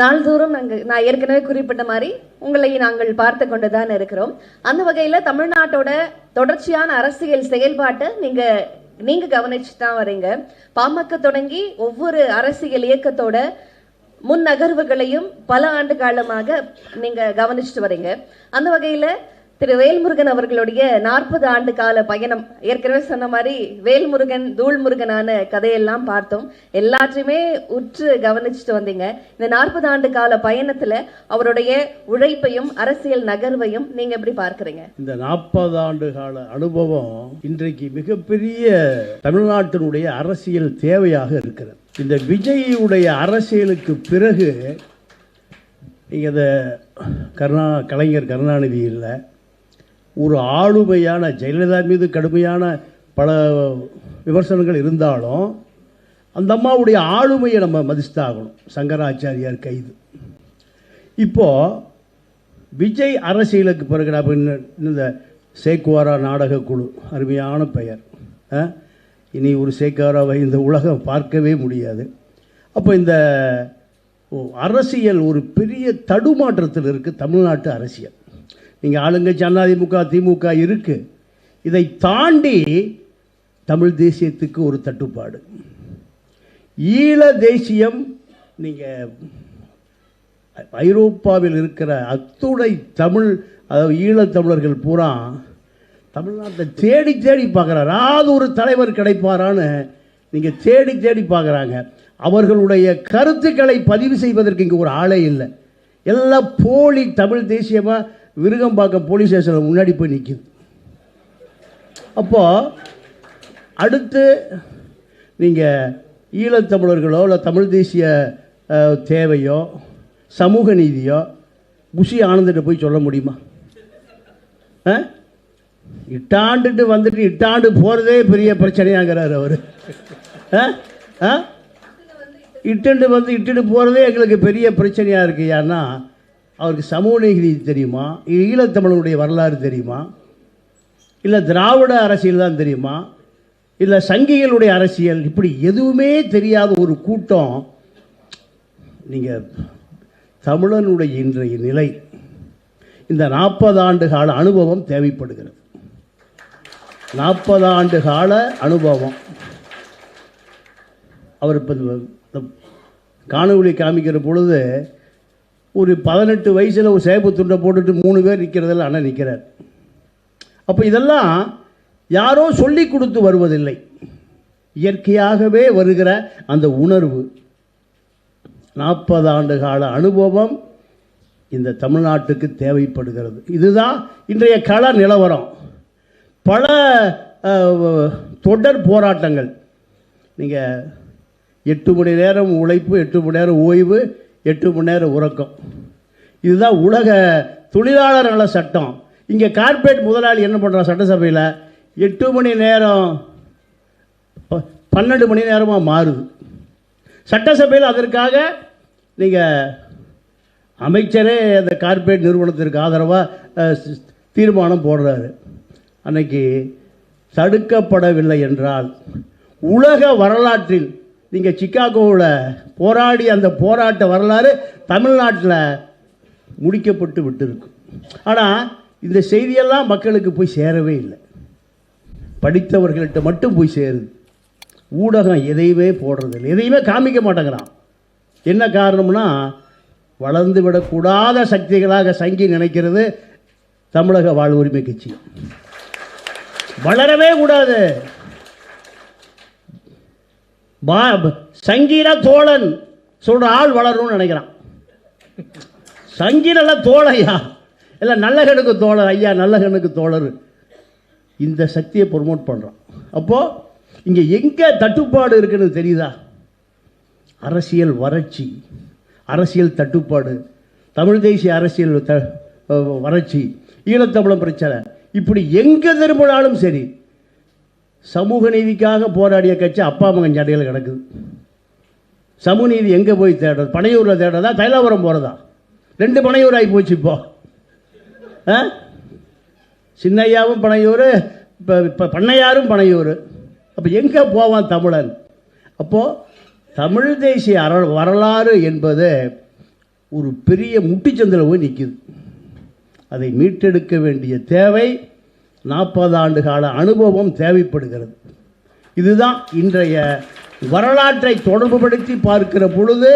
நாள்தோறும் நாங்கள் நான் ஏற்கனவே குறிப்பிட்ட மாதிரி உங்களை நாங்கள் பார்த்து கொண்டு தான் இருக்கிறோம். அந்த வகையில் தமிழ்நாட்டோட தொடர்ச்சியான அரசியல் செயல்பாட்டை நீங்க நீங்க கவனிச்சு தான் வரீங்க. பாமக தொடங்கி ஒவ்வொரு அரசியல் இயக்கத்தோட முன் நகர்வுகளையும் பல ஆண்டு காலமாக நீங்க கவனிச்சுட்டு வரீங்க. அந்த வகையில திரு வேல்முருகன் அவர்களுடைய நாற்பது ஆண்டு கால பயணம். ஏற்கனவே சொன்ன மாதிரி வேல்முருகன் தூள்முருகனான கதையெல்லாம் பார்த்தோம். எல்லாத்தையுமே உற்று கவனிச்சுட்டு வந்தீங்க. இந்த நாற்பது ஆண்டு கால பயணத்துல அவருடைய உழைப்பையும் அரசியல் நகர்வையும் நீங்க எப்படி பார்க்கறீங்க? இந்த நாற்பது ஆண்டு கால அனுபவம் இன்றைக்கு மிகப்பெரிய தமிழ்நாட்டினுடைய அரசியல் தேவையாக இருக்கிறது. இந்த விஜயுடைய அரசியலுக்கு பிறகு நீங்கள் இந்த கருணா கலைஞர் கருணாநிதி இல்லை ஒரு ஆளுமையான ஜெயலலிதா மீது கடுமையான பல விமர்சனங்கள் இருந்தாலும் அந்த அம்மாவுடைய ஆளுமையை நம்ம மதிச்சுதாகணும் சங்கராச்சாரியார் கைது. இப்போது விஜய் அரசியலுக்கு பிறகு நான் இந்த சேக்குவாரா நாடக குழு அருமையான பெயர். இனி ஒரு சேக்குவாராவை இந்த உலகம் பார்க்கவே முடியாது. அப்போ இந்த அரசியல் ஒரு பெரிய தடுமாற்றத்தில் இருக்குது தமிழ்நாட்டு அரசியல். நீங்கள் ஆளுங்கட்சி அதிமுக திமுக இருக்குது இதை தாண்டி தமிழ் தேசியத்துக்கு ஒரு தட்டுப்பாடு. ஈழ தேசியம் நீங்கள் ஐரோப்பாவில் இருக்கிற அத்துணை தமிழ் அதாவது ஈழத்தமிழர்கள் பூரா தமிழ்நாட்டை தேடி தேடி பார்க்குறாரு. யாராவது ஒரு தலைவர் கிடைப்பாரான்னு நீங்கள் தேடி தேடி பார்க்குறாங்க. அவர்களுடைய கருத்துக்களை பதிவு செய்வதற்கு இங்கே ஒரு ஆளே இல்லை. எல்லாம் போலி தமிழ் தேசியமாக விருகம்பாக்கம் போலீஸ் ஸ்டேஷனில் முன்னாடி போய் நிற்கிது அப்போது அடுத்து நீங்கள் ஈழத்தமிழர்களோ இல்லை தமிழ் தேசிய தேவையோ சமூக நீதியோ புஷி ஆனந்திட்ட போய் சொல்ல முடியுமா? ஆ? இட்டாண்டுட்டு வந்துட்டு இட்டாண்டு போகிறதே பெரிய பிரச்சனையாங்கிறார் அவர். இட்டுண்டு வந்து இட்டுட்டு போகிறதே எங்களுக்கு பெரிய பிரச்சனையாக இருக்கு. ஏன்னா அவருக்கு சமூக நீதி தெரியுமா? ஈழத்தமிழனுடைய வரலாறு தெரியுமா? இல்லை திராவிட அரசியல் தான் தெரியுமா? இல்லை சங்கிகளுடைய அரசியல்? இப்படி எதுவுமே தெரியாத ஒரு கூட்டம். நீங்கள் தமிழனுடைய இன்றைய நிலை. இந்த நாற்பது ஆண்டு கால அனுபவம் தேவைப்படுகிறது. நாற்பது ஆண்டு கால அனுபவம். அவர் இப்போ காணொலி காமிக்கிற பொழுது ஒரு பதினெட்டு வயசில் ஒரு சேப்பு துண்டை போட்டுட்டு மூணு பேர் நிற்கிறதில் அண்ணன் நிற்கிறார் அப்போ இதெல்லாம் யாரோ சொல்லி கொடுத்து வருவதில்லை. இயற்கையாகவே வருகிற அந்த உணர்வு. நாற்பது ஆண்டு கால அனுபவம் இந்த தமிழ்நாட்டுக்கு தேவைப்படுகிறது. இதுதான் இன்றைய கள நிலவரம். பல தொடர் போராட்டங்கள். நீங்கள் எட்டு மணி நேரம் உழைப்பு எட்டு மணி நேரம் ஓய்வு எட்டு மணி நேரம் உறக்கம். இதுதான் உலக தொழிலாளர் நல சட்டம். இங்கே கார்ப்பரேட் முதலாளி என்ன பண்ணுறான் சட்டசபையில்? எட்டு மணி நேரம் பன்னெண்டு மணி நேரமாக மாறுது. சட்டசபையில் அதற்காக நீங்கள் அமைச்சரே அந்த கார்ப்பரேட் நிறுவனத்திற்கு ஆதரவாக தீர்மானம் போடுறாரு. அன்னைக்கு தடுக்கப்படவில்லை என்றால் உலக வரலாற்றில் நீங்கள் சிக்காகோவில் போராடி அந்த போராட்ட வரலாறு தமிழ்நாட்டில் முடிக்கப்பட்டு விட்டுருக்கு. ஆனால் இந்த செய்தியெல்லாம் மக்களுக்கு போய் சேரவே இல்லை. படித்தவர்கள்ட்ட மட்டும் போய் சேருது. ஊடகம் எதையுமே போடுறதில்லை. எதையுமே காமிக்க மாட்டேங்கிறான். என்ன காரணம்னா வளர்ந்து விடக்கூடாத சக்திகளாக சங்கி நினைக்கிறது தமிழக வாழ் உரிமை கட்சி. வளரவே கூடாது. பா- சங்கீர தோழன் சொல்கிற ஆள் வளரும்னு நினைக்கிறான். சங்கீரல தோழையா? இல்லை நல்லகனுக்கு தோழர் ஐயா நல்ல கணக்கு தோழர். இந்த சக்தியை ப்ரொமோட் பண்ணுறான் அப்போது இங்கே எங்கே தட்டுப்பாடு இருக்குன்னு தெரியுதா? அரசியல் வறட்சி அரசியல் தட்டுப்பாடு தமிழ் தேசிய அரசியல் த வறட்சி ஈழத்தமிழம் பிரச்சனை. இப்படி எங்கே திரும்பினாலும் சரி சமூக நீதிக்காக போராடிய கட்சி அப்பா மகன் சண்டையில் கிடக்குது. சமூக நீதி எங்கே போய் தேடுறது? பனையூரில் தேடுறதா? தைலாபுரம் போகிறதா ரெண்டு பனையூர் ஆகி போச்சு இப்போ. ஆ? சின்னையாவும் பனையூர் இப்போ இப்போ பண்ணையாரும் பனையூர். அப்போ எங்கே போவான் தமிழன்? அப்போது தமிழ் தேசிய அர வரலாறு என்பது ஒரு பெரிய முட்டிச்சந்தில் போய் நிற்கிது அதை மீட்டெடுக்க வேண்டிய தேவை நாற்பது ஆண்டு கால அனுபவம் தேவைப்படுகிறது. இதுதான் இன்றைய வரலாற்றை தொடர்புபடுத்தி பார்க்கிற பொழுது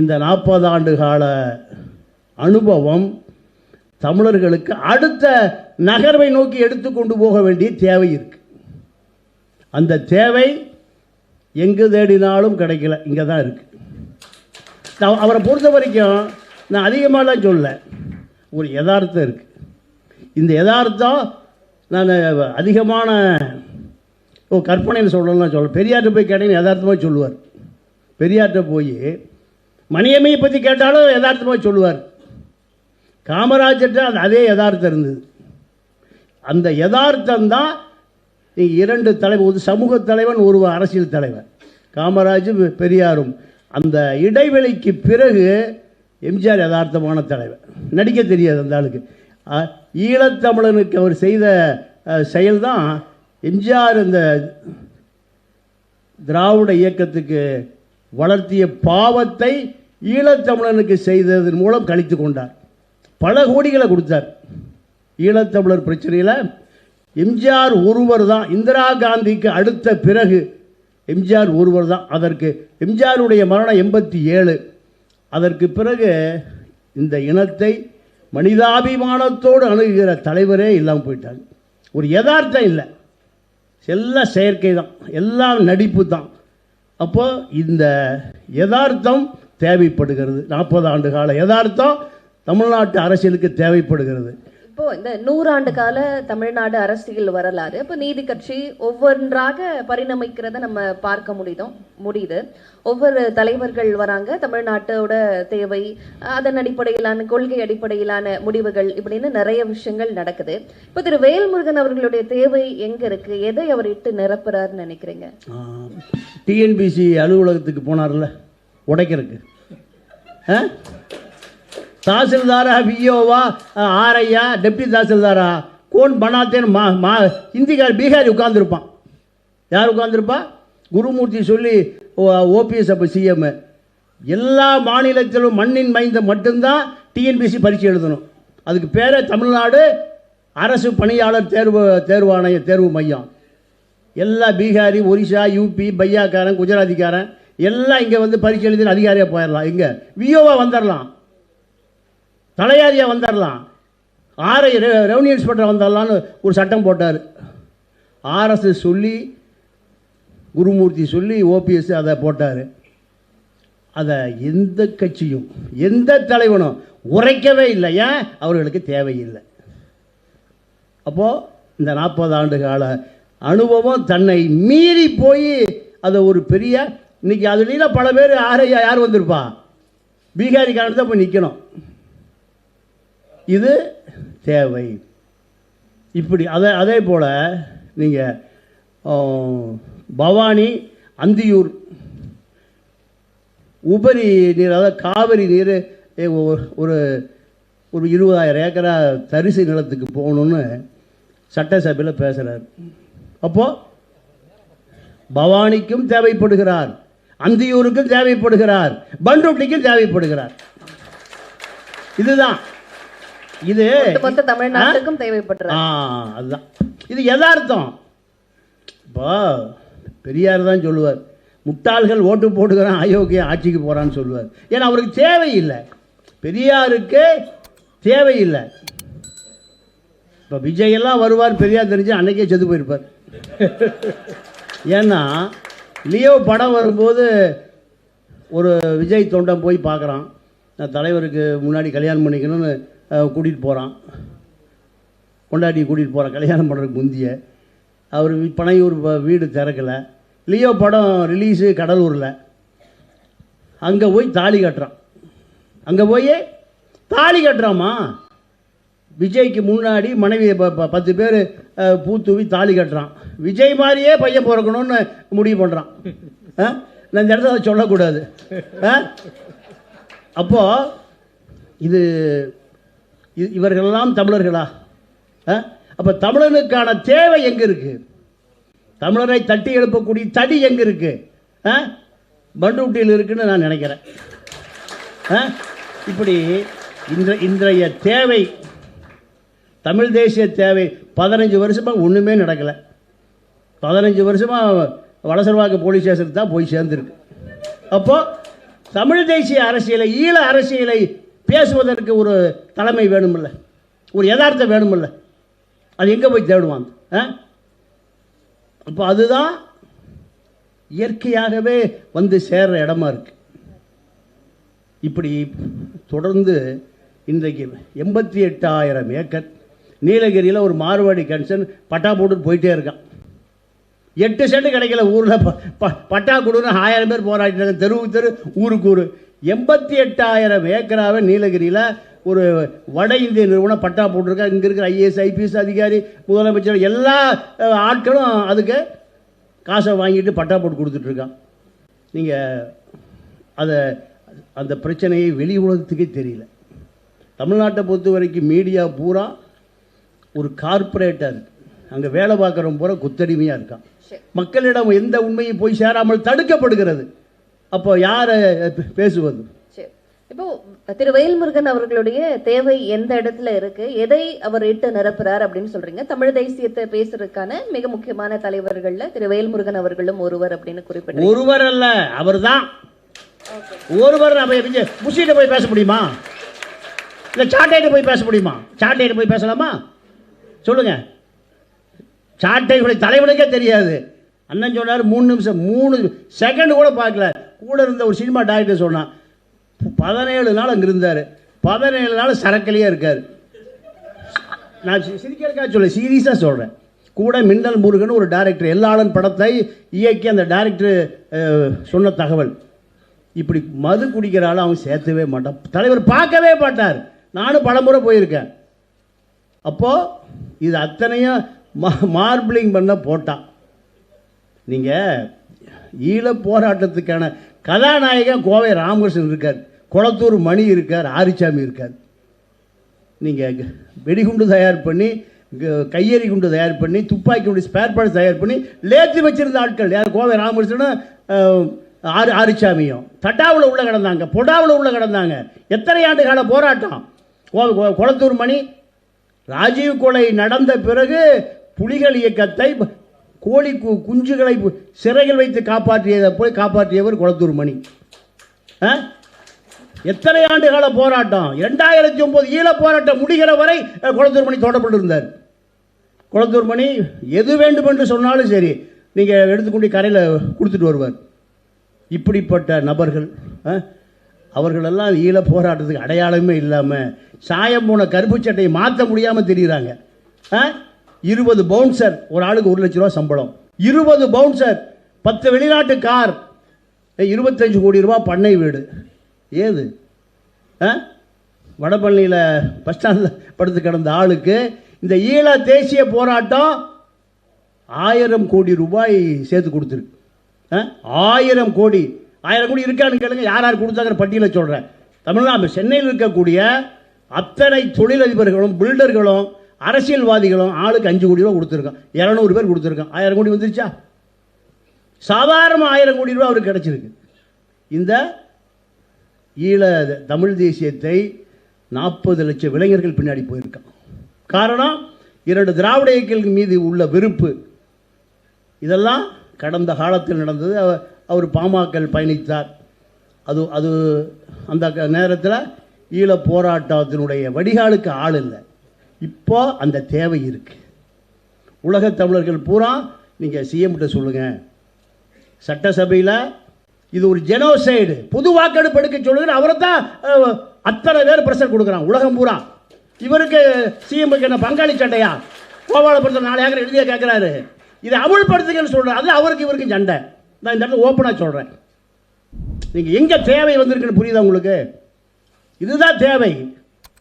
இந்த நாற்பது ஆண்டு கால அனுபவம் தமிழர்களுக்கு அடுத்த நகர்வை நோக்கி எடுத்துக்கொண்டு போக வேண்டிய தேவை இருக்கு. அந்த தேவை எங்கு தேடினாலும் கிடைக்கல இங்கே தான் இருக்கு. நான் அவரை பொறுத்த வரைக்கும் நான் அதிகமாகலாம் சொல்ல ஒரு யதார்த்தம் இருக்குது இந்த யதார்த்தம் நான் அதிகமான ஓ கற்பனைன்னு சொல்லலாம் சொல்ல பெரியார்கிட்ட போய் கேட்டீங்கன்னு யதார்த்தமாக சொல்லுவார். பெரியார்கிட்ட போய் மணியம்மையை பற்றி கேட்டாலும் யதார்த்தமாக சொல்லுவார். காமராஜர்கிட்ட அது அதே யதார்த்தம் இருந்தது. அந்த யதார்த்தம் தான் இரண்டு தலைவர் ஒரு சமூக தலைவன் ஒரு அரசியல் தலைவர் காமராஜும் பெரியாரும். அந்த இடைவெளிக்கு பிறகு எம்ஜிஆர் யதார்த்தமான தலைவர் நடிக்க தெரியாது அந்த ஆளுக்கு. ஈழத்தமிழனுக்கு அவர் செய்த செயல்தான் எம்ஜிஆர் இந்த திராவிட இயக்கத்துக்கு வளர்த்திய பாவத்தை ஈழத்தமிழனுக்கு செய்ததன் மூலம் கழித்து கொண்டார். பல கோடிகளை கொடுத்தார். ஈழத்தமிழர் பிரச்சனையில் எம்ஜிஆர் ஒருவர் தான் இந்திரா காந்திக்கு அடுத்த பிறகு எம்ஜிஆர் ஒருவர் தான். அதற்கு எம்ஜிஆருடைய மரணம் எண்பத்தி ஏழு. அதற்கு பிறகு இந்த இனத்தை மனிதாபிமானத்தோடு அணுகுகிற தலைவரே இல்லாமல் போயிட்டாங்க ஒரு யதார்த்தம் இல்லை. எல்லாம் செயற்கை தான். எல்லாம் நடிப்பு தான். அப்போ இந்த யதார்த்தம் தேவைப்படுகிறது. நாற்பது ஆண்டு கால யதார்த்தம் தமிழ்நாட்டு அரசியலுக்கு தேவைப்படுகிறது. இப்போ இந்த நூறாண்டு கால தமிழ்நாடு அரசியல் வரலாறு இப்போ நீதி கட்சி ஒவ்வொன்றாக பரிணமிக்கிறத நம்ம பார்க்க முடியுதோம் முடியுது. ஒவ்வொரு தலைவர்கள் வராங்க தமிழ்நாட்டோட தேவை அதன் அடிப்படையிலான கொள்கை அடிப்படையிலான முடிவுகள் இப்படின்னு நிறைய விஷயங்கள் நடக்குது. இப்போ திரு வேல்முருகன் அவர்களுடைய தேவை எங்க இருக்கு? எதை அவர் இட்டு நிரப்புறாருன்னு நினைக்கிறீங்க? டிஎன்பிசி அலுவலகத்துக்கு போனார்ல உடைக்கிறதுக்கு. ஆ? தாசில்தாரா விஓவா ஆரையா டெப்டி தாசில்தாரா? கோன் பனாத்தேன்னு மா மா ஹிந்திக்கார் பீகாரி உட்காந்துருப்பான் யார் உட்காந்துருப்பா குருமூர்த்தி சொல்லி ஓபிஎஸ் அப்போ சிஎம். எல்லா மாநிலத்திலும் மண்ணின் மைந்த மட்டும்தான் டிஎன்பிசி பரீட்சை எழுதணும். அதுக்கு பேரே தமிழ்நாடு அரசு பணியாளர் தேர்வு தேர்வாணைய தேர்வு மையம். எல்லா பீகாரி ஒரிசா யூபி பையாக்காரன் குஜராத்திக்காரன் எல்லாம் இங்கே வந்து பரீட்சை எழுதி அதிகாரியாக போயிடலாம். இங்கே விஓவா வந்துடலாம். தலையாரியாக வந்துடலாம் ஆர்ஐ ரெவன்யூ இன்ஸ்பெக்டர் வந்துடலான்னு ஒரு சட்டம் போட்டார். ஆர்எஸ் சொல்லி குருமூர்த்தி சொல்லி ஓபிஎஸ் அதை போட்டார். அதை எந்த கட்சியும் எந்த தலைவனும் உரைக்கவே இல்லை. ஏன்? அவர்களுக்கு தேவையில்லை. அப்போது இந்த நாற்பது ஆண்டு கால அனுபவம் தன்னை மீறி போய் அதை ஒரு பெரிய இன்னைக்கு அதுலாம் பல பேர் ஆரையா யார் வந்திருப்பா? பீகாரிக்காரன் தான் போய் நிற்கணும் இது தேவை. இப்படி அதே அதே போல் நீங்கள் பவானி அந்தியூர் உபரி நீர் அதாவது காவிரி நீர் ஒரு ஒரு இருபதாயிரம் ஏக்கரா தரிசு நிலத்துக்கு போகணுன்னு சட்டசபையில் பேசுகிறார் அப்போது பவானிக்கும் தேவைப்படுகிறார் அந்தியூருக்கும் தேவைப்படுகிறார் பண்ருட்டிக்கும் தேவைப்படுகிறார். இதுதான். இது ஒட்டுமொத்த தமிழ்நாட்டுக்கும் தேவைப்படுறாரு ஆ அதுதான். இது யதார்த்தம். இப்போ பெரியார் தான் சொல்லுவார் முட்டாள்கள் ஓட்டு போட்டுக்கிறான் அயோக்கிய ஆட்சிக்கு போகிறான்னு சொல்லுவார். ஏன்னா அவருக்கு தேவையில்லை. பெரியாருக்கு தேவையில்லை. இப்போ விஜய் எல்லாம் வருவார் பெரியார் தெரிஞ்சு அன்னைக்கே செத்து போயிருப்பார். ஏன்னா லியோ படம் வரும்போது ஒரு விஜய் தொண்டன் போய் பார்க்குறான். நான் தலைவருக்கு முன்னாடி கல்யாணம் பண்ணிக்கணும்னு கூட்டிகிட்டு போகிறான் கொண்டாட்டி கூட்டிகிட்டு போகிறான் கல்யாணம் பண்ணுறதுக்கு முந்திய. அவர் பனையூர் வீடு திறக்கலை. லியோ படம் ரிலீஸு கடலூரில். அங்கே போய் தாலி கட்டுறான். அங்கே போய் தாலி கட்டுறாமா விஜய்க்கு முன்னாடி மனைவி ப- பத்து பேர் பூ தூவி தாலி கட்டுறான். விஜய் மாதிரியே பையன் பிறக்கணும்னு முடிவு பண்ணுறான் நான் இந்த இடத்துல அதை சொல்லக்கூடாது. ஆ? இது இவர்களெல்லாம் தமிழர்களா? அப்போ தமிழனுக்கான தேவை எங்கே இருக்குது தமிழரை தட்டி எழுப்பக்கூடிய தடி எங்கே இருக்குது ஆ? இருக்குன்னு நான் நினைக்கிறேன். ஆ? இப்படி இன்ற இன்றைய தேவை தமிழ் தேசிய தேவை பதினஞ்சு வருஷமாக ஒன்றுமே நடக்கலை. பதினஞ்சு வருஷமாக வளசர்வாக்கு போலீஸ் ஸ்டேஷனுக்கு தான் போய் சேர்ந்துருக்கு. அப்போது தமிழ் தேசிய அரசியலை ஈழ அரசியலை பேசுவதற்கு ஒரு தலைமை வேணுமில்ல. ஒரு யதார்த்தம் வேணுமில்ல. அது எங்கே போய் தேடுவான் ஆ? அப்போ அதுதான் இயற்கையாகவே வந்து சேர்ற இடமா இருக்கு. இப்படி தொடர்ந்து இன்றைக்கு எண்பத்தி எட்டாயிரம் ஏக்கர் நீலகிரியில் ஒரு மார்வாடி கன்சன் பட்டா போட்டுட்டு போயிட்டே இருக்கான். எட்டு சென்ட் கிடைக்கல ஊரில் ப- பட்டா கொடுன்னு ஆயிரம் பேர் போராடினாங்க தெருவுக்கு தெரு ஊருக்கு ஊர். எண்பத்தி எட்டாயிரம் ஏக்கராவே நீலகிரியில் ஒரு வட இந்திய நிறுவனம் பட்டா போட்டிருக்கா. இங்கே இருக்கிற ஐஏஎஸ் ஐபிஎஸ் அதிகாரி முதலமைச்சர் எல்லா ஆட்களும் அதுக்கு காசை வாங்கிட்டு பட்டா போட்டு கொடுத்துட்ருக்கான் நீங்கள் அதை அந்த பிரச்சனையை வெளி உலகத்துக்கே தெரியல. தமிழ்நாட்டை பொறுத்த வரைக்கும் மீடியா பூரா ஒரு கார்ப்பரேட்டாக இருக்குது அங்கே வேலை பார்க்குறவன் பூரா குத்தடிமையாக இருக்கான். மக்களிடம் எந்த உண்மையும் போய் சேராமல் தடுக்கப்படுகிறது. அப்போ யாரை பேசுவது? இப்போ திரு வேல்முருகன் அவர்களுடைய தேவை எந்த இடத்துல இருக்கு? எதை அவர் இட்டு நிரப்புறார் அப்படின்னு சொல்றீங்க. தமிழ் தேசியத்தை பேசுறதுக்கான மிக முக்கியமான தலைவர்கள்ல திரு வேல்முருகன் அவர்களும் ஒருவர் அப்படின்னு குறிப்பிட்டு ஒருவர் அல்ல அவர்தான். ஒருவர் நம்ம போய் பேச முடியுமா? இல்லை சாட்டையிட்ட போய் பேச முடியுமா? சாட்டையிட்ட போய் பேசலாமா? சொல்லுங்க. சாட்டையுடைய தலைவனுக்கே தெரியாது. அண்ணன் சொன்னார் மூணு நிமிஷம் மூணு செகண்ட் கூட பார்க்கல. கூட இருந்த ஒரு சினிமா டேரக்டர் சொன்னான் பதினேழு நாள் அங்கே இருந்தார். பதினேழு நாள் சரக்கிலேயே இருக்கார். நான் சிரிக்கிறக்கா சிரிக்கிறதுக்காக சொல்ல சீரியஸாக சொல்கிறேன் கூட மின்னல் முருகன் ஒரு டைரக்டர் எல்லாளன் படத்தை இயக்கி அந்த டைரக்டர் சொன்ன தகவல். இப்படி மது குடிக்கிற அவன் சேர்த்தவே மாட்டான். தலைவர் பார்க்கவே மாட்டார். நானும் பலமுறை போயிருக்கேன். அப்போது இது அத்தனையும் மா மார்பிளிங் பண்ண போட்டான் நீங்கள் ஈழ போராட்டத்துக்கான கதாநாயகன் கோவை ராமகிருஷ்ணன் இருக்கார் குளத்தூர் மணி இருக்கார் ஆரிச்சாமி இருக்கார். நீங்கள் வெடிகுண்டு தயார் பண்ணி க- கையெறி குண்டு தயார் பண்ணி துப்பாக்கி ஸ்பேர் பார்ட்ஸ் தயார் பண்ணி லேத்தி வச்சிருந்த ஆட்கள் யார்? கோவை ராமகிருஷ்ணனும் ஆறு ஆரிச்சாமியும் தட்டாவில் உள்ள கிடந்தாங்க பொடாவில் உள்ள கிடந்தாங்க. எத்தனை ஆண்டு கால போராட்டம் கோ- குளத்தூர் மணி ராஜீவ் கொலை நடந்த பிறகு புலிகள் இயக்கத்தை கோழி கு குஞ்சுகளை சிறையில் வைத்து காப்பாற்றியதை போய் காப்பாற்றியவர் குளத்தூர் மணி. ஆ? எத்தனை ஆண்டு கால போராட்டம்? இரண்டாயிரத்தி ஒன்பது ஈழ போராட்டம் முடிகிற வரை குளத்தூர் மணி தோட்டப்பட்டு இருந்தார் குளத்தூர் மணி எது வேண்டும் என்று சொன்னாலும் சரி நீங்கள் எடுத்துக்கொண்டு கரையில் கொடுத்துட்டு வருவார். இப்படிப்பட்ட நபர்கள் அவர்களெல்லாம் ஈழ போராட்டத்துக்கு அடையாளமே இல்லாமல் சாயம் போன கருப்பு சட்டையை மாற்ற முடியாமல் தெரியுறாங்க. ஆ? இருபது பவுன்சர் ஒரு ஆளுக்கு ஒரு லட்ச ரூபா சம்பளம். இருபது பவுன்சர் பத்து வெளிநாட்டு கார் இருபத்தஞ்சு கோடி ரூபா பண்ணை வீடு. ஏது? ஆ? வடபழனியில் பஸ் ஸ்டாண்டில் படுத்து கிடந்த ஆளுக்கு இந்த ஈழ தேசிய போராட்டம் ஆயிரம் கோடி ரூபாய் சேர்த்து கொடுத்துருக்கு. ஆ? ஆயிரம் கோடி. ஆயிரம் கோடி இருக்கான்னு கேளுங்க யார் யார் கொடுத்தாங்கிற பட்டியலை சொல்கிறேன் தமிழ்நாடு சென்னையில் இருக்கக்கூடிய அத்தனை தொழிலதிபர்களும் பில்டர்களும் அரசியல்வாதிகளும் ஆளுக்கு அஞ்சு கோடி ரூபா கொடுத்துருக்கான். இரநூறு பேர் கொடுத்துருக்கான். ஆயிரம் கோடி வந்துருச்சா? சாதாரண ஆயிரம் கோடி ரூபா அவருக்கு கிடச்சிருக்கு. இந்த ஈழ தமிழ் தேசியத்தை நாற்பது லட்சம் இளைஞர்கள் பின்னாடி போயிருக்கான். காரணம் இரண்டு திராவிட இயக்கங்கள் மீது உள்ள வெறுப்பு. இதெல்லாம் கடந்த காலத்தில் நடந்தது. அவர் அவர் பாமகல் பயணித்தார். அது அது அந்த க- நேரத்தில் ஈழ போராட்டத்தினுடைய வடிகாலுக்கு ஆள் இல்லை. இப்போ அந்த தேவை இருக்குது உலக தமிழர்கள் பூரா நீங்கள் சிஎம்கிட்ட சொல்லுங்கள் சட்டசபையில் இது ஒரு ஜெனோசைடு பொது வாக்கெடுப்பு எடுக்க சொல்லுங்கள் அவரை தான் அத்தனை பேர் பிரஷர் கொடுக்குறான் உலகம் பூரா. இவருக்கு சிஎம்க்கு என்ன பங்காளி சண்டையா? கோபாலபுரத்தில் நாலு ஏக்கர் எழுதிய கேட்குறாரு இதை அமுல்படுத்துங்கன்னு சொல்கிறேன் அது அவருக்கு இவருக்கு சண்டை. நான் இந்த இடத்துல ஓப்பனாக சொல்கிறேன் நீங்கள் எங்கே தேவை வந்திருக்குன்னு புரியுதா உங்களுக்கு? இதுதான் தேவை.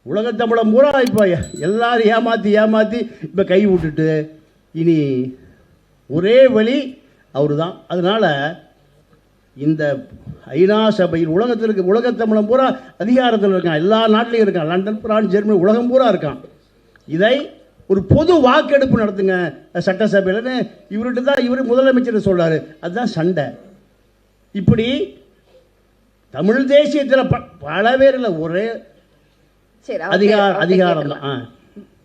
உலகத்தமிழம் பூரா இப்போ எல்லாரும் ஏமாற்றி ஏமாற்றி இப்போ கை விட்டுட்டு இனி ஒரே வழி அவர் தான் அதனால் இந்த ஐநா சபையில் உலகத்தில் இருக்க உலகத்தமிழம் பூரா அதிகாரத்தில் இருக்கான். எல்லா நாட்டிலையும் இருக்கான். லண்டன் பிரான்ஸ் ஜெர்மனி உலகம் பூரா இருக்கான். இதை ஒரு பொது வாக்கெடுப்பு நடத்துங்க. சட்டசபையில்னு இவர்கிட்ட தான் இவர் முதலமைச்சர் சொல்கிறார் அதுதான் சண்டை. இப்படி தமிழ் தேசியத்தில் ப பல பேர் இல்லை ஒரே சரி அதிகார அதிகாரம் தான்.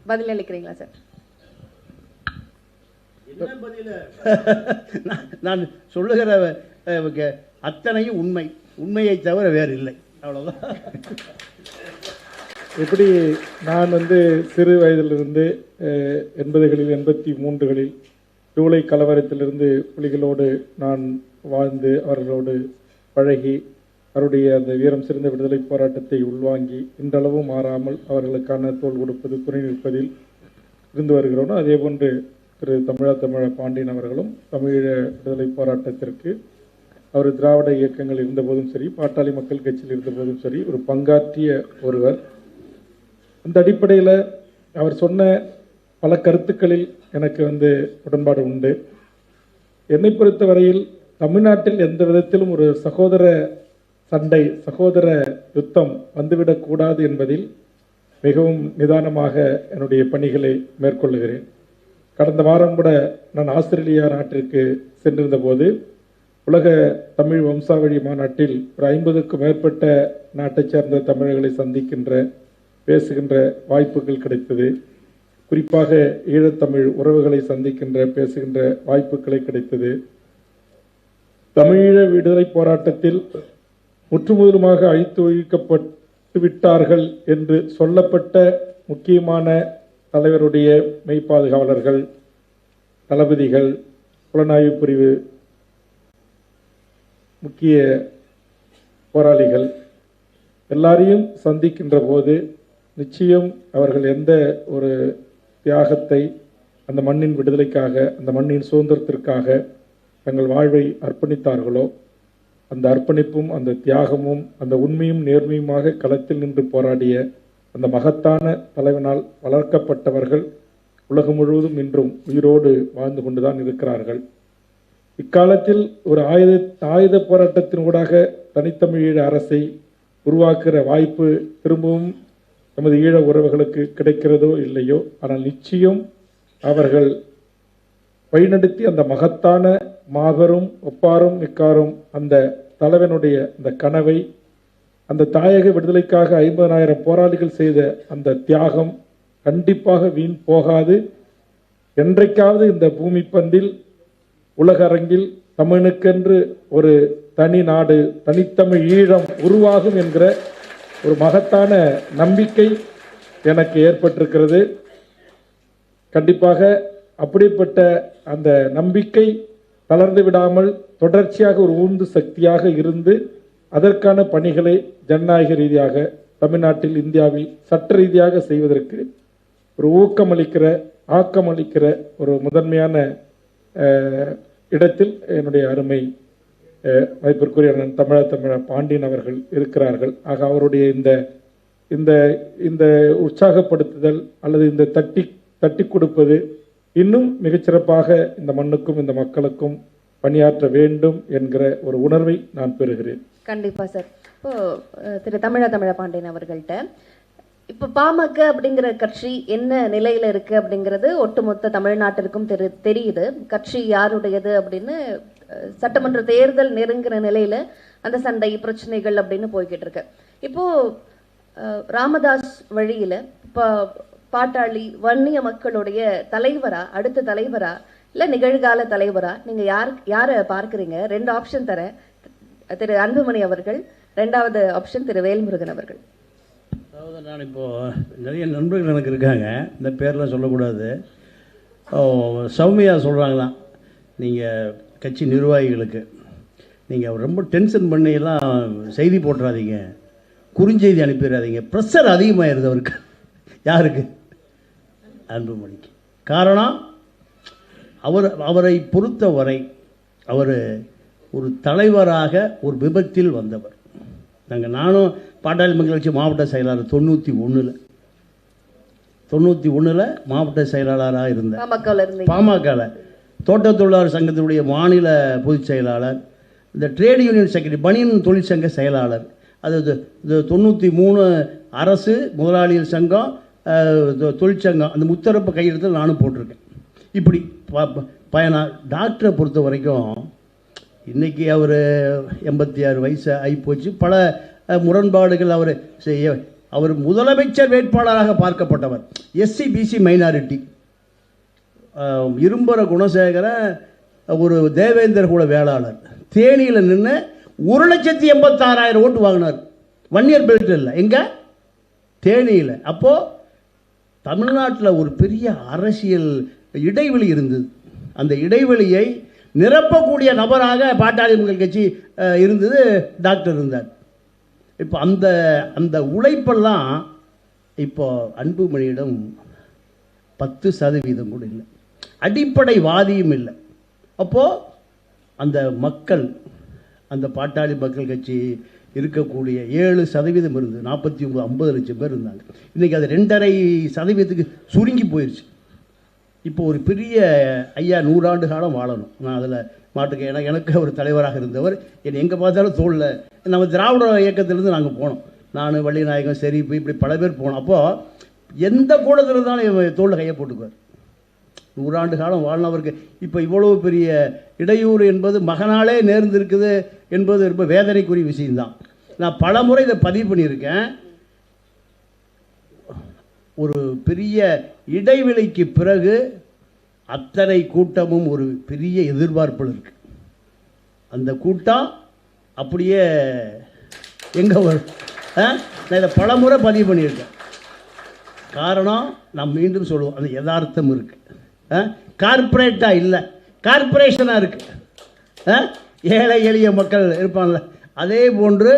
பதில் அளிக்கிறீங்களா சார்? நான் நான் சொல்லுகிற அத்தனையும் உண்மை. உண்மையை தவிர வேறு இல்லை. அவ்வளோதான் எப்படி நான் வந்து சிறு வயதிலிருந்து எண்பதுகளில் எண்பத்தி மூன்றுகளில் ஜூலை கலவரத்திலிருந்து புலிகளோடு நான் வாழ்ந்து அவர்களோடு பழகி அவருடைய அந்த வீரம் சிறந்த விடுதலை போராட்டத்தை உள்வாங்கி இன்றளவும் மாறாமல் அவர்களுக்கான தோள் கொடுப்பது துணை நிற்பதில் இருந்து வருகிறோனோ அதே போன்று திரு தமிழா தமிழ பாண்டியன் அவர்களும் தமிழீழ விடுதலை போராட்டத்திற்கு அவர் திராவிட இயக்கங்கள் இருந்தபோதும் சரி பாட்டாளி மக்கள் கட்சியில் இருந்தபோதும் சரி ஒரு பங்காற்றிய ஒருவர். அந்த அடிப்படையில் அவர் சொன்ன பல கருத்துக்களில் எனக்கு வந்து உடன்பாடு உண்டு. என்னை பொறுத்தவரையில் தமிழ்நாட்டில் எந்த விதத்திலும் ஒரு சகோதர சண்டை சகோதர யுத்தம் வந்துவிடக்கூடாது என்பதில் மிகவும் நிதானமாக என்னுடைய பணிகளை மேற்கொள்ளுகிறேன். கடந்த வாரம் கூட நான் ஆஸ்திரேலியா நாட்டிற்கு சென்றிருந்த போது உலக தமிழ் வம்சாவழி மாநாட்டில் ஒரு ஐம்பதுக்கும் மேற்பட்ட நாட்டைச் சேர்ந்த தமிழர்களை சந்திக்கின்ற பேசுகின்ற வாய்ப்புகள் கிடைத்தது. குறிப்பாக ஈழத்தமிழ் உறவுகளை சந்திக்கின்ற பேசுகின்ற வாய்ப்புகளை கிடைத்தது. தமிழீழ விடுதலை போராட்டத்தில் முற்றுமுதலுமாக அழித்து ஒழிக்கப்பட்டு விட்டார்கள் என்று சொல்லப்பட்ட முக்கியமான தலைவருடைய மெய்ப்பாதுகாவலர்கள் தளபதிகள் புலனாய்வு பிரிவு முக்கிய போராளிகள் எல்லாரையும் சந்திக்கின்ற போது நிச்சயம் அவர்கள் எந்த ஒரு தியாகத்தை அந்த மண்ணின் விடுதலைக்காக அந்த மண்ணின் சுதந்திரத்திற்காக தங்கள் வாழ்வை அர்ப்பணித்தார்களோ அந்த அர்ப்பணிப்பும் அந்த தியாகமும் அந்த உண்மையும் நேர்மையுமாக களத்தில் நின்று போராடிய அந்த மகத்தான தலைவனால் வளர்க்கப்பட்டவர்கள் உலகம் முழுவதும் இன்றும் உயிரோடு வாழ்ந்து கொண்டுதான் இருக்கிறார்கள். இக்காலத்தில் ஒரு ஆயுத ஆயுத போராட்டத்தின் ஊடாக தனித்தமிழீழ அரசை உருவாக்குகிற வாய்ப்பு திரும்பவும் நமது ஈழ உறவுகளுக்கு கிடைக்கிறதோ இல்லையோ ஆனால் நிச்சயம் அவர்கள் வழிநடத்தி அந்த மகத்தான மாபெரும் ஒப்பாரும் மிக்காரும் அந்த தலைவனுடைய அந்த கனவை அந்த தாயக விடுதலைக்காக ஐம்பதனாயிரம் போராளிகள் செய்த அந்த தியாகம் கண்டிப்பாக வீண் போகாது. என்றைக்காவது இந்த பூமி பந்தில் உலக அரங்கில் தமிழுக்கென்று ஒரு தனி நாடு தனித்தமிழ் ஈழம் உருவாகும் என்கிற ஒரு மகத்தான நம்பிக்கை எனக்கு ஏற்பட்டிருக்கிறது. கண்டிப்பாக அப்படிப்பட்ட அந்த நம்பிக்கை தளர்ந்து விடாமல் தொடர்ச்சியாக ஒரு ஊந்து சக்தியாக இருந்து அதற்கான பணிகளை ஜனநாயக ரீதியாக தமிழ்நாட்டில் இந்தியாவில் சட்ட ரீதியாக செய்வதற்கு ஒரு ஊக்கமளிக்கிற ஆக்கமளிக்கிற ஒரு முதன்மையான இடத்தில் என்னுடைய அருமை மதிப்பிற்குரிய அண்ணன் தமிழ தமிழ பாண்டியன் அவர்கள் இருக்கிறார்கள். ஆக அவருடைய இந்த இந்த இந்த உற்சாகப்படுத்துதல் அல்லது இந்த தட்டி தட்டி கொடுப்பது இன்னும் மிகச்சிறப்பாக இந்த மண்ணுக்கும் இந்த மக்களுக்கும் பணியாற்ற வேண்டும் என்கிற ஒரு உணர்வை நான் பெறுகிறேன். கண்டிப்பா சார் இப்போ திரு தமிழ தமிழ பாண்டியன் அவர்கள்ட்ட இப்போ பாமக அப்படிங்கிற கட்சி என்ன நிலையில இருக்கு அப்படிங்கிறது ஒட்டுமொத்த தமிழ்நாட்டிற்கும் தெரி தெரியுது. கட்சி யாருடையது அப்படின்னு சட்டமன்ற தேர்தல் நெருங்குற நிலையில அந்த சண்டை பிரச்சனைகள் அப்படின்னு போய்கிட்டு இருக்கு. இப்போ ராமதாஸ் வழியில இப்போ பாட்டாளி வன்னிய மக்களுடைய தலைவரா அடுத்த தலைவரா இல்ல நிகழ்கால தலைவரா நீங்க யார் யாரை பார்க்கறீங்க? ரெண்டு ஆப்ஷன் தரேன் திரு அன்புமணி அவர்கள் ரெண்டாவது ஆப்ஷன் திரு வேல்முருகன் அவர்கள். அதாவது நான் இப்போது நிறைய நண்பர்கள் எனக்கு இருக்காங்க இந்த பேர்லாம் சொல்லக்கூடாது. சௌமியா சொல்கிறாங்களாம் நீங்கள் கட்சி நிர்வாகிகளுக்கு. நீங்கள் ரொம்ப டென்ஷன் பண்ணியெல்லாம் செய்தி போட்டுறாதீங்க குறுஞ்செய்தி அனுப்பிடாதீங்க ப்ரெஷர் அதிகமாயிருது அவருக்கு. யாருக்கு? அன்புமணிக்கு. காரணம் அவர் அவரை பொறுத்தவரை அவர் ஒரு தலைவராக ஒரு விபத்தில் வந்தவர். நாங்கள் நானும் பாட்டாளி கட்சி மாவட்ட செயலாளர் தொண்ணூற்றி ஒன்றில் தொண்ணூற்றி ஒன்றில் மாவட்ட செயலாளராக இருந்தேன். பாமகவில் தோட்ட தொழிலாளர் சங்கத்தினுடைய மாநில பொதுச் செயலாளர் இந்த ட்ரேட் யூனியன் செக்ரட்டரி பனியன் தொழிற்சங்க செயலாளர் அது தொண்ணூற்றி மூணு அரசு முதலாளிகள் சங்கம் தொழிற்சங்கம் அந்த முத்தரப்பு கையெழுத்தில் நானும் போட்டிருக்கேன். இப்படி ப ப- பயனா டாக்டரை பொறுத்த வரைக்கும் இன்றைக்கி அவர் எண்பத்தி ஆறு வயசு ஆகிப்போச்சு பல முரண்பாடுகள் அவர் செய்ய அவர் முதலமைச்சர் வேட்பாளராக பார்க்கப்பட்டவர். SC BC minority. இரும்பர குணசேகரன் ஒரு தேவேந்தர் கூட வேளாளர். தேனியில் நின்று ஒரு லட்சத்தி எண்பத்தாறாயிரம் ஓட்டு வாங்கினார். ஒன் இயர் பெல்ட் இல்லை. எங்கே? தேனியில். அப்போது தமிழ்நாட்டில் ஒரு பெரிய அரசியல் இடைவெளி இருந்தது. அந்த இடைவெளியை நிரப்பக்கூடிய நபராக பாட்டாளி மக்கள் கட்சி இருந்தது டாக்டர் இருந்தார். இப்போ அந்த அந்த உழைப்பெல்லாம் இப்போ அன்புமணியிடம் பத்து சதவீதம் கூட இல்லை. அடிப்படைவாதியும் இல்லை. அப்போது அந்த மக்கள் அந்த பாட்டாளி மக்கள் கட்சி இருக்கக்கூடிய ஏழு சதவீதம் இருந்தது நாற்பத்தி ஒம்பது ஐம்பது லட்சம் பேர் இருந்தாங்க. இன்றைக்கி அது ரெண்டரை சதவீதத்துக்கு சுருங்கி போயிடுச்சு இப்போ ஒரு பெரிய ஐயா நூறாண்டு காலம் வாழணும். நான் அதில் மாட்டுக்கு எனக்கு எனக்கு ஒரு தலைவராக இருந்தவர். என்னை எங்கே பார்த்தாலும் தோளில் நம்ம திராவிட இயக்கத்திலேருந்து நாங்கள் போனோம். நான் வள்ளிநாயகம் சரி இப்படி இப்படி பல பேர் போனோம். அப்போது எந்த கூடத்தில் இருந்தாலும் தோளில் கையை போட்டுக்குவார். நூறாண்டு காலம் வாழ்ந்தவருக்கு இப்போ இவ்வளவு பெரிய இடையூறு என்பது மகனாலே நேர்ந்திருக்குது என்பது ரொம்ப வேதனைக்குரிய விஷயம்தான். நான் பல முறை இதை பதிவு பண்ணியிருக்கேன். ஒரு பெரிய இடைவெளிக்கு பிறகு அத்தனை கூட்டமும் ஒரு பெரிய எதிர்பார்ப்பில் இருக்கு. அந்த கூட்டம் அப்படியே எங்கே வரும்? ஆ? நான் இதை பல முறை பதிவு பண்ணியிருக்கேன். காரணம் நான் மீண்டும் சொல்லுவோம் அந்த யதார்த்தம் இருக்குது கார்ப்பரேட்டாக இல்லை. கார்ப்பரேஷனாக இருக்குது ஆ? ஏழை எளிய மக்கள் இருப்பாங்கள்ல அதே போன்று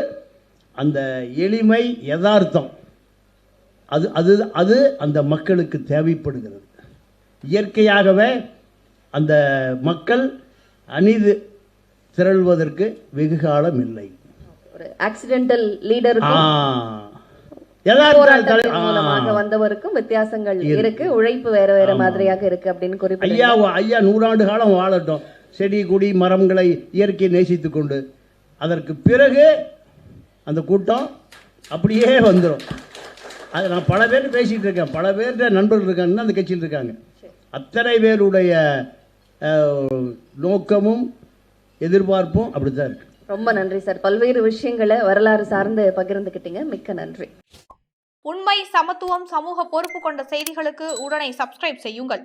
அந்த எளிமை யதார்த்தம். அது அது அது அந்த மக்களுக்கு தேவைப்படுகிறது. இயற்கையாகவே அந்த மக்கள் அநீதி திரள்வதற்கு வெகு காலம் இல்லை. ஒரு ஆக்சிடென்டல். மூலமாக வந்தவருக்கும் வித்தியாசங்கள் இருக்கு. உழைப்பு வேற வேற மாதிரியாக இருக்கு அப்படின்னு குறிப்பிட்டு ஐயா ஐயா நூறாண்டு காலம் வாழட்டும். செடி கொடி மரங்களை இயற்கையை நேசித்து கொண்டு. அதற்கு பிறகு அந்த கூட்டம் அப்படியே வந்துடும் அது நான் பல பேர் பேசிகிட்டு இருக்கேன். பல பேர்கிட்ட நண்பர்கள் இருக்காங்க இன்னும் அந்த கட்சியில் இருக்காங்க. அத்தனை பேருடைய நோக்கமும் எதிர்பார்ப்பும் அப்படி தான் இருக்கு. ரொம்ப நன்றி சார். பல்வேறு விஷயங்களை வரலாறு சார்ந்து பகிர்ந்துக்கிட்டீங்க மிக்க நன்றி. உண்மை சமத்துவம் சமூக பொறுப்பு கொண்ட செய்திகளுக்கு உடனே சப்ஸ்கிரைப் செய்யுங்கள்.